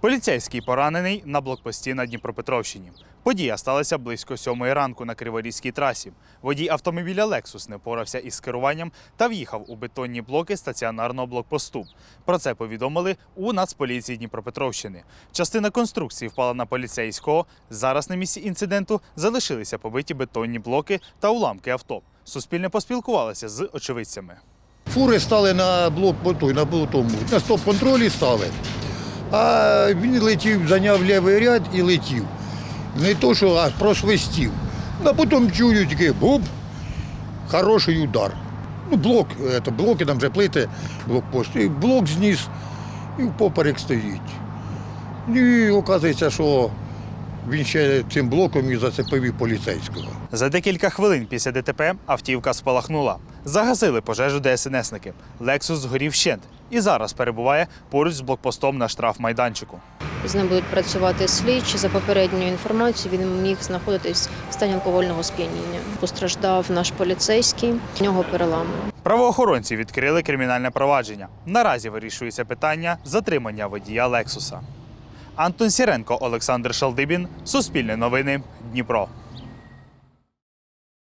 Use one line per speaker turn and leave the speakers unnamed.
Поліцейський поранений на блокпості на Дніпропетровщині. Подія сталася близько сьомої ранку на Криворізькій трасі. Водій автомобіля Lexus не впорався із керуванням та в'їхав у бетонні блоки стаціонарного блокпосту. Про це повідомили у Нацполіції Дніпропетровщини. Частина конструкції впала на поліцейського. Зараз на місці інциденту залишилися побиті бетонні блоки та уламки авто. Суспільне поспілкувалося з очевидцями.
Фури стали на блок той, на тому, на стоп-контролі стали. А він летів, зайняв лівий ряд і летів. Не то, що а просвистів. А потім чую такий буп, хороший удар. Ну, блок, это, блоки там вже плити, блокпост. І блок зніс і впоперек стоїть. І оказується, що він ще цим блоком і зацепив і поліцейського.
За декілька хвилин після ДТП автівка спалахнула. Загасили пожежу ДСНСники. Лексус згорів вщент і зараз перебуває поруч з блокпостом на штрафмайданчику.
З ним будуть працювати слідчі. За попередньою інформацією, він міг знаходитись в стані алкогольного сп'яніння. Постраждав наш поліцейський, в нього перелами.
Правоохоронці відкрили кримінальне провадження. Наразі вирішується питання затримання водія Лексуса. Антон Сіренко, Олександр Шалдибін, Суспільне новини, Дніпро.